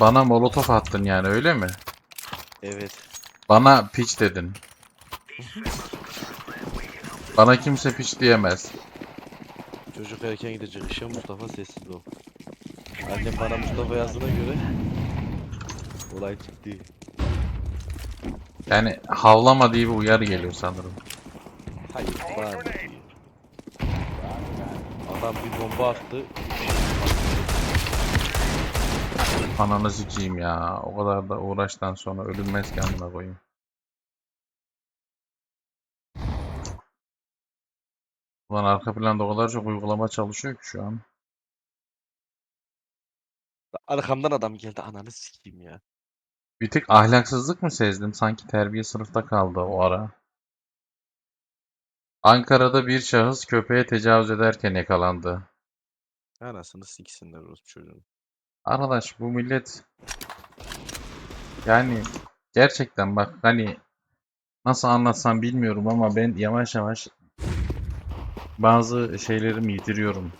Bana molotof attın yani öyle mi? Evet. Bana piç dedin. Bana kimse piç diyemez. Çocuk erken gidecek işe Mustafa sessiz ol. Annem bana Mustafa yazdığına göre olay ciddi. Yani havlama diye bir uyarı geliyor sanırım. Hayır bana değil. Adam bir bomba attı. Ananı sikeyim ya. O kadar da uğraştan sonra ölünmez ki amına koyayım. Ulan arka planda o kadar çok uygulama çalışıyor ki şu an. Arkamdan adam geldi ananı sikeyim ya. Bir tık ahlaksızlık mı sezdim? Sanki terbiye sınıfta kaldı o ara. Ankara'da bir şahıs köpeğe tecavüz ederken yakalandı. Anasını siksinler orospu çocuğun. Arkadaş bu millet yani gerçekten bak hani nasıl anlatsam bilmiyorum ama ben yavaş yavaş bazı şeylerimi yitiriyorum.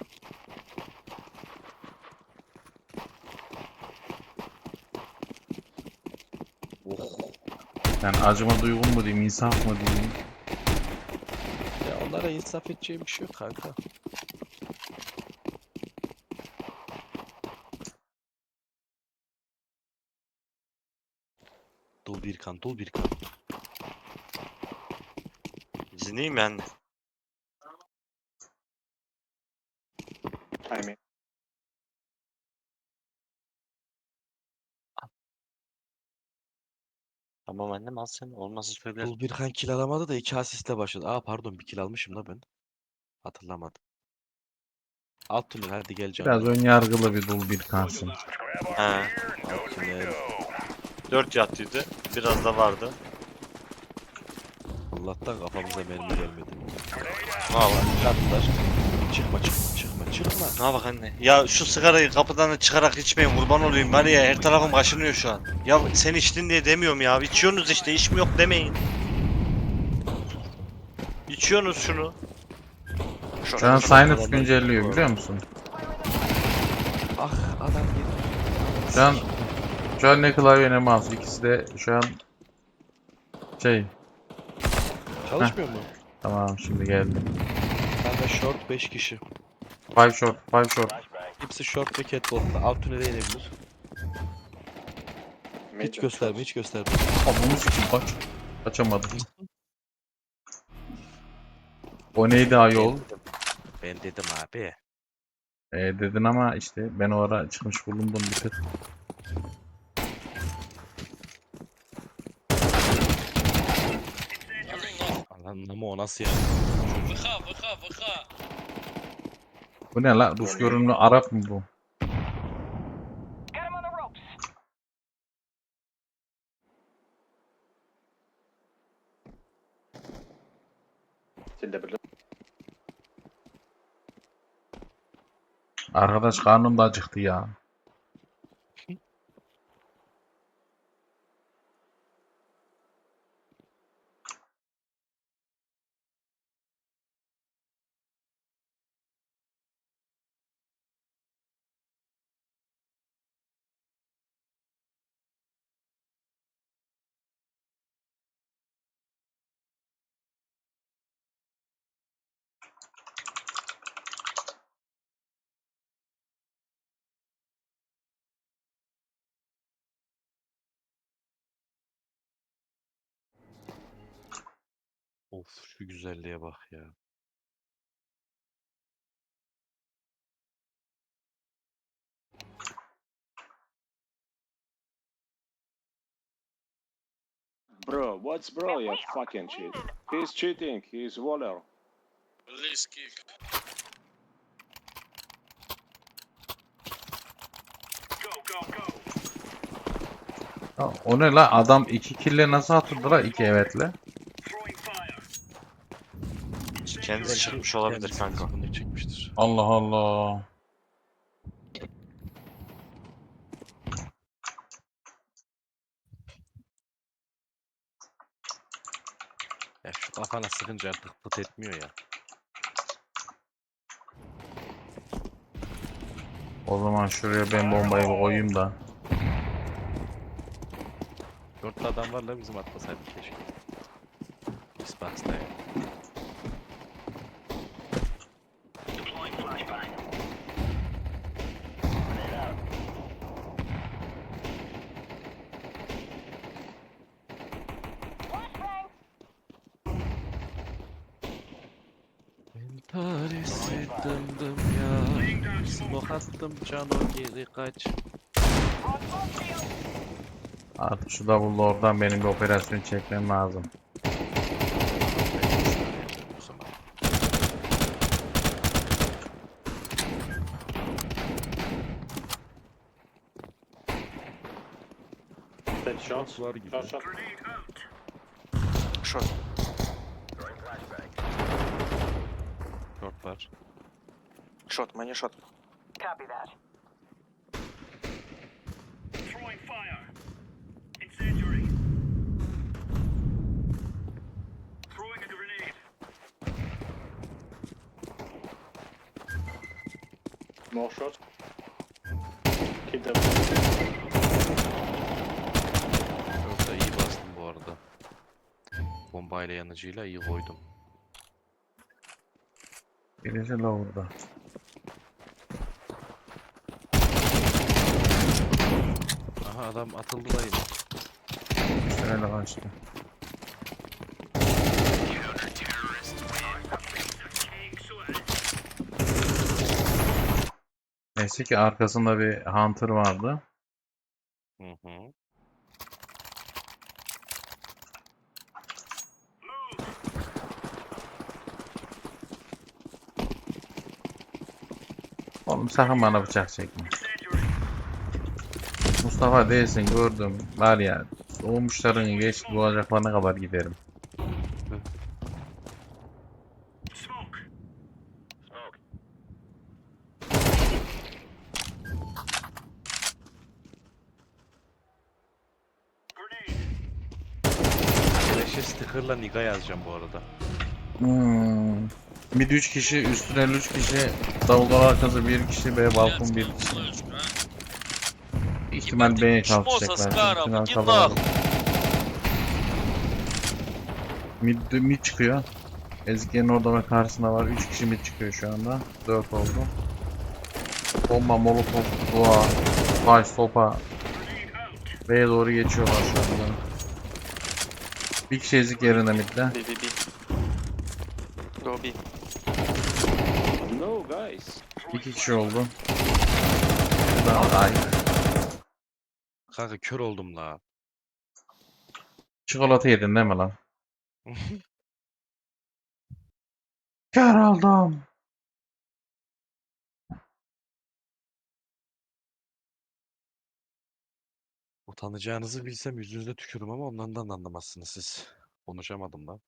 Oh. Yani acıma duygum mu diyeyim, insaf mı diyeyim. Ya onlara insaf edeceğim bir şey yok kanka. Dul bir kan, dul bir kan. İzinliyim yani. Aynen. Tamam annem al sen. Olmazsa söylerim. Dul bir kan kill alamadı da iki asistle başladı. Aa pardon bir kill almışım da ben. Hatırlamadım. Alt tünel hadi gel canım. Biraz ön yargılı bir dul bir kansın. He. Alt tünel. 4 yattıydı. Biraz da vardı. Allah'tan kafamıza mermi gelmedi. Var? Katlar. Çıkma çıkma çıkma çıkma. Ne bak anne. Ya şu sigarayı kapıdan da çıkarak içmeyin kurban olayım. Var ya her tarafım kaşınıyor şu an. Ya sen içtin diye demiyorum ya. İçiyorsunuz işte iş mi yok demeyin. İçiyorsunuz şunu. Şu an Sinus güncelliyor biliyor musun? Ah adam. Şu an şu an ne klavye ne mouse ikisi de şu an şey Çalışmıyor mu? tamam şimdi geldi. Bende short 5 kişi. Five short, five short. Hepsi short ve catwalk'ta. Alt tünele inebilir. Hiç gösterme hiç gösterme. Ananı sikeyim kaç. Kaçamadım. O neydi ayol? Ben dedim abi. E, dedin ama işte ben o ara çıkmış bulundum bir tık. Lan ama o nasıl ya? Vıha vıha vıha. Bu ne la? Rus görünümlü Arap mı bu? Arkadaş karnım da acıktı ya. Of şu güzelliğe bak ya. Bro, what's bro? You fucking cheat. He's cheating. He's Waller. Release kick. Ya, o ne la? Adam iki kille nasıl atıldı la? İki evetle. Kendisi çıkmış olabilir kanka. Bunu çekmiştir. Allah Allah. Ya şu kafana sıkınca artık pıt etmiyor ya. O zaman şuraya ben bombayı koyayım da. Dörtlü adam var la bizim atmasaydık keşke. Ya. Entarisi attım cano geri kaç Artık şu davulda oradan benim bir operasyon çekmem lazım. Var gibi. Shot, shot. Short. Short var. Short, many short. Copy that. More shots. Keep them. Short'ta iyi bastım bu arada. Bombayla yanıcıyla iyi koydum. Birisi lower'da. Aha adam atıldı da yine. Şöyle kaçtı. Neyse ki arkasında bir hunter vardı. Hı hı. Oğlum sakın bana bıçak çekme. Mustafa değilsin gördüm. Var ya doğmuşların geç doğacaklarına kadar giderim. Flash'e sticker'la Niga yazacağım bu arada. Hmm. Mid 3 kişi, üstüne 3 kişi, davullar arkası 1 kişi, B balkon 1 kişi. İhtimal B'ye kalkacaklar. İhtimal kalabalık. Mid, mid çıkıyor. Ezgi'nin orada ve karşısında var. 3 kişi mid çıkıyor şu anda. 4 oldu. Bomba, molotof, dua, taş, sopa. B'ye doğru geçiyorlar şu anda. Bir kişi ezik yerinde midde. B, B, B. Go B. No, guys. İki kişi oldu. Daha ay. Kanka kör oldum la. Çikolata yedin değil mi lan? Kör oldum. Utanacağınızı bilsem yüzünüze tükürüm ama ondan da anlamazsınız siz. Konuşamadım lan.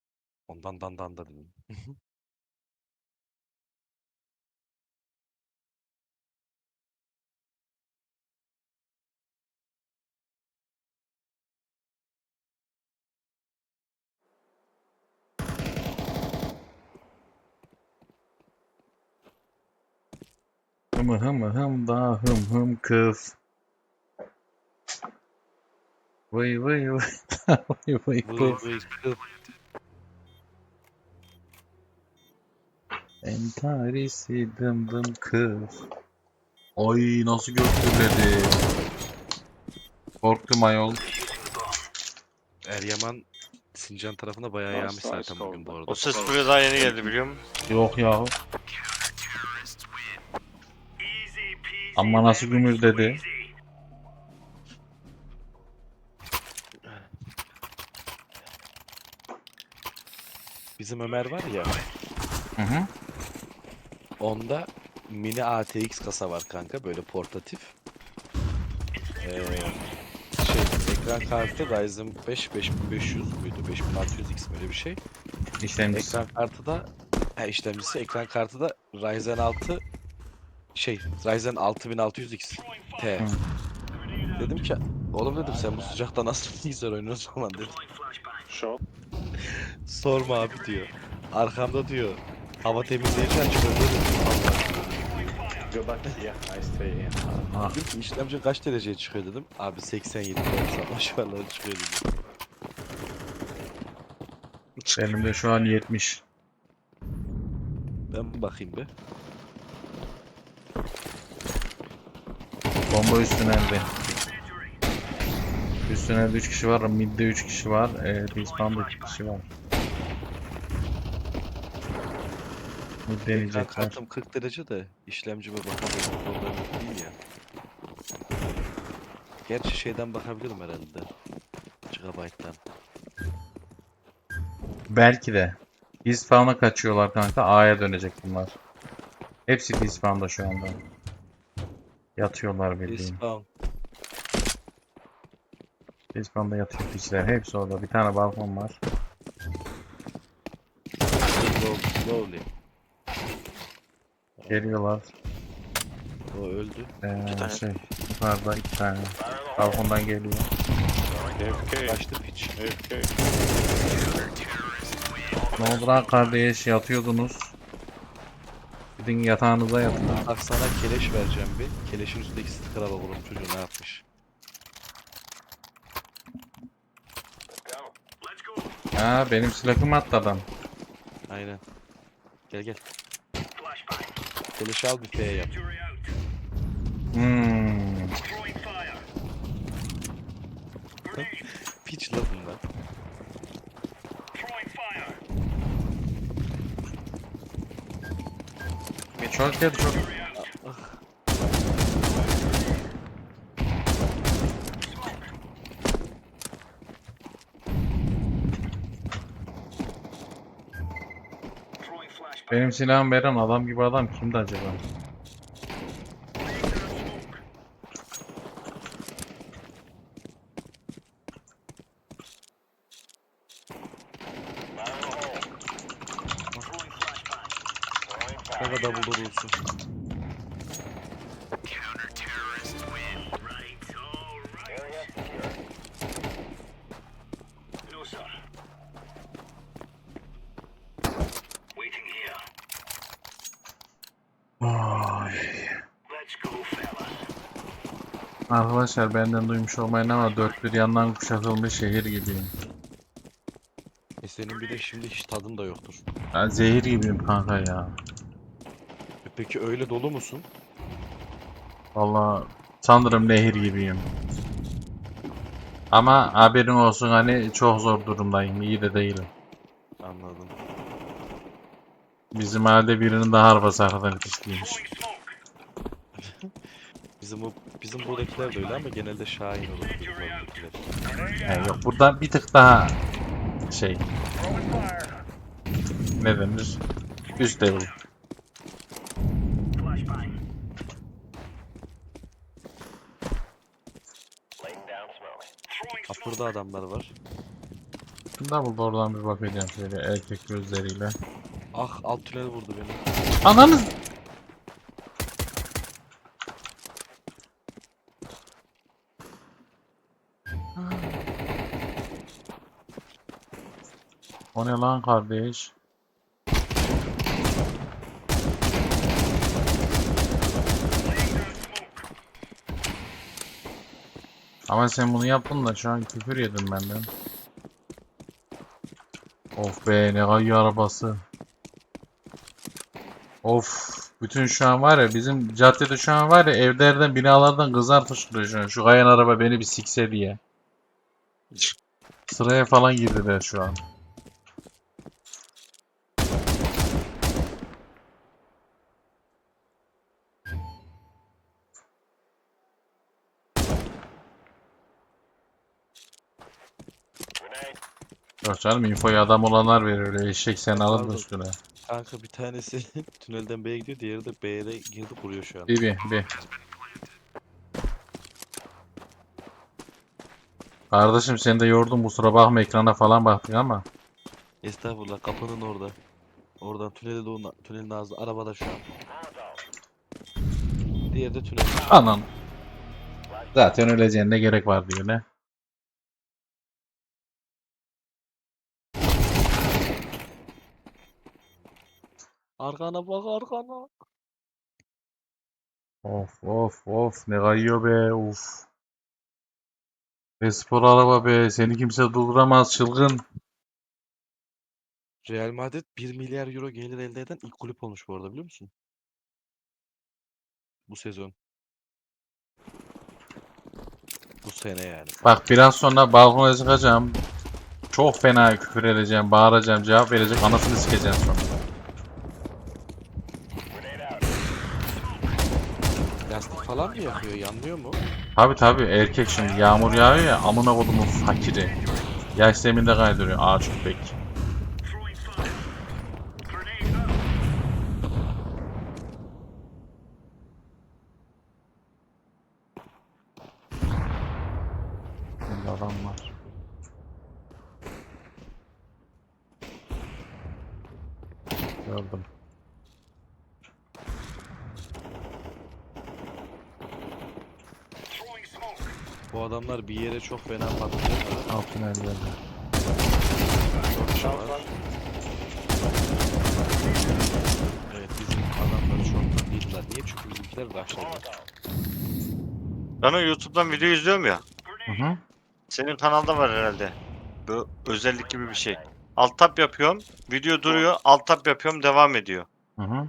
Ondan dan dan da dedim. Hım hım hım da hım hım kız. Vay vay vay. vay vay Vıy kız. vıy kız. Entarisi dım dım kız. Ay nasıl götürledi. Korktum ayol. Eryaman Sincan tarafına bayağı yağmış zaten bugün bu arada. O ses buraya daha yeni geldi biliyor musun? Yok yahu. Ama nasıl gümürdedi. Bizim Ömer var ya. Hı hı. Onda mini ATX kasa var kanka böyle portatif. Ee, şey ekran kartı Ryzen 5 5500 muydu 5600X böyle bir şey. İşlemcisi. Ekran kartı da he, işlemcisi ekran kartı da Ryzen 6 şey Ryzen 6600X T. Hı. Dedim ki oğlum dedim sen bu sıcakta nasıl bilgisayar oynuyorsun o zaman dedim. Shot. Sorma abi diyor. Arkamda diyor. Hava temizleyici açıyor dedim. Go back here. I stay here. Dedim ki işlemci kaç dereceye çıkıyor dedim. Abi 87 90 aşağılara çıkıyor dedim. benim de şu an 70. Ben bakayım bir. Bomba üst tünelde. Üst tünelde 3 kişi var, midde 3 kişi var, e, respawn'da 2 kişi var. Ekran deneyecekler. kartım 40 derece de işlemcime bakamıyorum. Problem değil ya. Gerçi şeyden bakabilirim herhalde. Gigabyte'dan. Belki de. Respawn'a kaçıyorlar kanka. A'ya dönecek bunlar. Hepsi respawn'da şu anda. Yatıyorlar bildiğin. Respawn. Respawn'da yatıyor piçler. Hepsi orada. Bir tane balkon var. Slowly. Geliyorlar. O öldü. Ee, tane. şey, yukarıda iki tane. Balkondan geliyor. AFK. Kaçtı piç. AFK. Ne oldu lan kardeş? Yatıyordunuz. Gidin yatağınıza yatın. Bak sana keleş vereceğim bir. Keleşin üstündeki sticker'a bakalım çocuğu ne yapmış. Ha benim silahımı attı adam. Aynen. Gel gel. Keleşi al bir F yap. Hmm. Piç la bunlar. Çok geldi çok. Benim silahım veren adam gibi adam kimdi acaba? Kanka double door olsun. Vay. Arkadaşlar benden duymuş olmayın ama dört bir yandan kuşatılmış şehir gibiyim. E senin bir de şimdi hiç tadın da yoktur. Ben zehir gibiyim kanka ya. E peki öyle dolu musun? Vallahi sanırım nehir gibiyim. Ama haberin olsun hani çok zor durumdayım. iyi de değilim. Anladım. Bizim halde birinin daha arabası arkadan kışlıymış. Bizim o bizim buradakiler de öyle ama genelde Şahin olur. Yani yok burada bir tık daha şey ne denir? Üst level. Kapırda adamlar var. Double oradan bir bakacağım şöyle erkek gözleriyle. Ah alt tünel vurdu beni. Ananız! O ne lan kardeş? Ama sen bunu yaptın da şu an küfür yedim benden. Of be ne kadar arabası. Of. Bütün şu an var ya bizim caddede şu an var ya evlerden binalardan kızlar fışkırıyor şu an. Şu kayan araba beni bir sikse diye. Sıraya falan girdiler şu an. Yok canım infoyu adam olanlar verir öyle eşek sen alın da üstüne. Kanka bir tanesi tünelden B'ye gidiyor, diğeri de B'ye girdi vuruyor şu an. Bir bir bir. Kardeşim seni de yordum kusura bakma ekrana falan baktık ama. Estağfurullah kapının orada. Oradan tünele doğru tünelin ağzı arabada şu an. Diğeri de tünel. Anan. Zaten öleceğine ne gerek var diyor ne? Arkana bak arkana. Of of of ne kayıyor be uf. Ve spor araba be seni kimse durduramaz çılgın. Real Madrid 1 milyar euro gelir elde eden ilk kulüp olmuş bu arada biliyor musun? Bu sezon. Bu sene yani. Bak biraz sonra balkona çıkacağım. Çok fena küfür edeceğim, bağıracağım, cevap verecek, anasını sikeceğim sonra. Falan mı yakıyor? Yanmıyor mu? Tabi tabi erkek şimdi yağmur yağıyor ya amına kodumun fakiri. Yaş zeminde kaydırıyor ağaç köpek. Adam var. Gördüm. Bu adamlar bir yere çok fena patlayacaklar. Altın ellerde. Çok var. Evet bizim adamları şorttan değiller. Niye? Çünkü bizimkiler rushladı. Ben o YouTube'dan video izliyorum ya. Hı hı. Senin kanalda var herhalde. Bu özellik gibi bir şey. Alt tab yapıyorum. Video duruyor. Alt tab yapıyorum. Devam ediyor. Hı hı.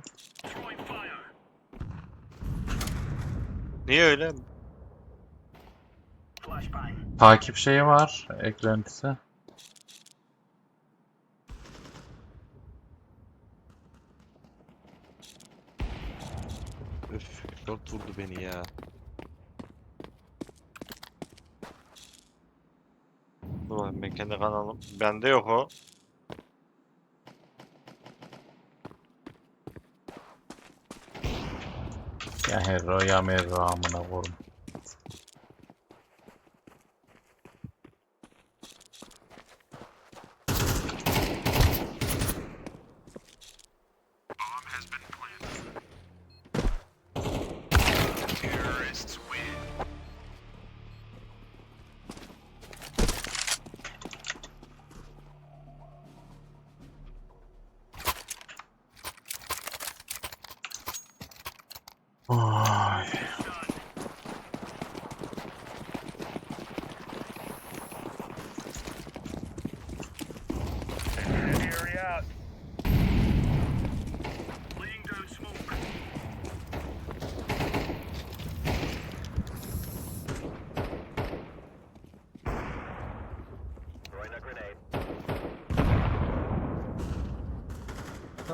Niye öyle? Takip şeyi var eklentisi. Öf, short vurdu beni ya. Dur bakayım ben kendi kanalım. Bende yok o. Ya herro ya merro amına koyayım.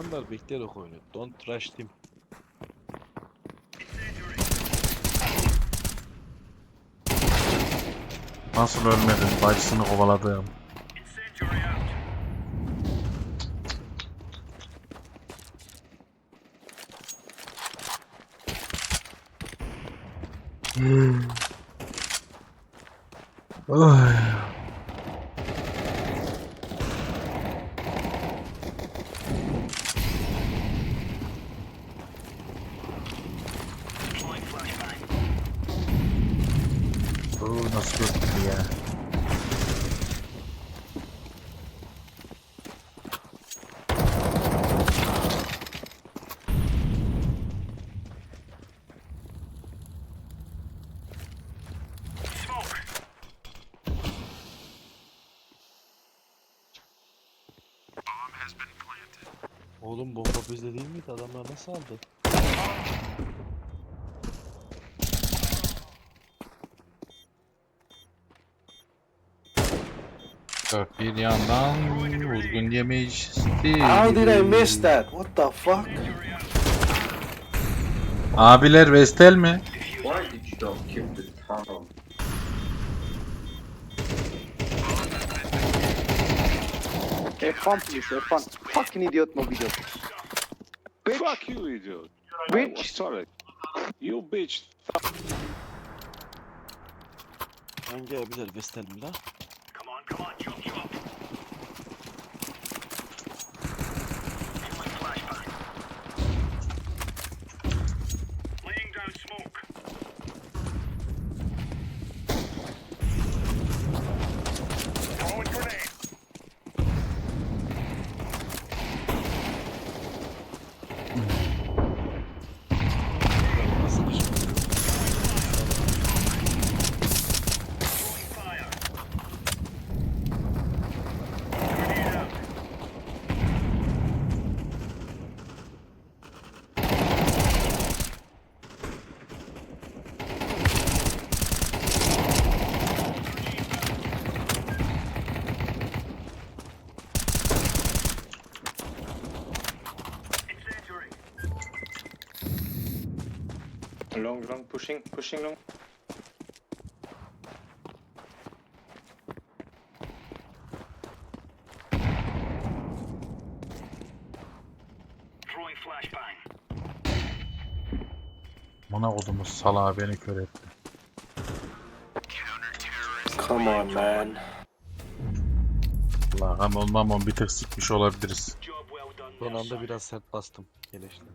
Adamlar bekleyerek oynuyor. Don't rush team. Nasıl ölmedim? Bacısını kovaladım. Ay. Oo, nasıl gördün ya? Oğlum bomba bizde değil miydi? Adamlar nasıl aldı? Dört bir yandan vurgun yemişti. How did I miss that? What the fuck? Abiler Vestel mi? Why did you don't keep the tunnel? F1 please, F1. Fucking idiot mobilya. Fuck you, idiot. Bitch. Oh, sorry. You bitch. Hangi abiler Vestel mi lan? Nasıl bir şey? Long, long, pushing, pushing long. Bana kodumuz salağı beni kör etti. Come on, man. Allah ama olmam bir tık sikmiş olabiliriz. Son anda biraz sert bastım. Geleştim.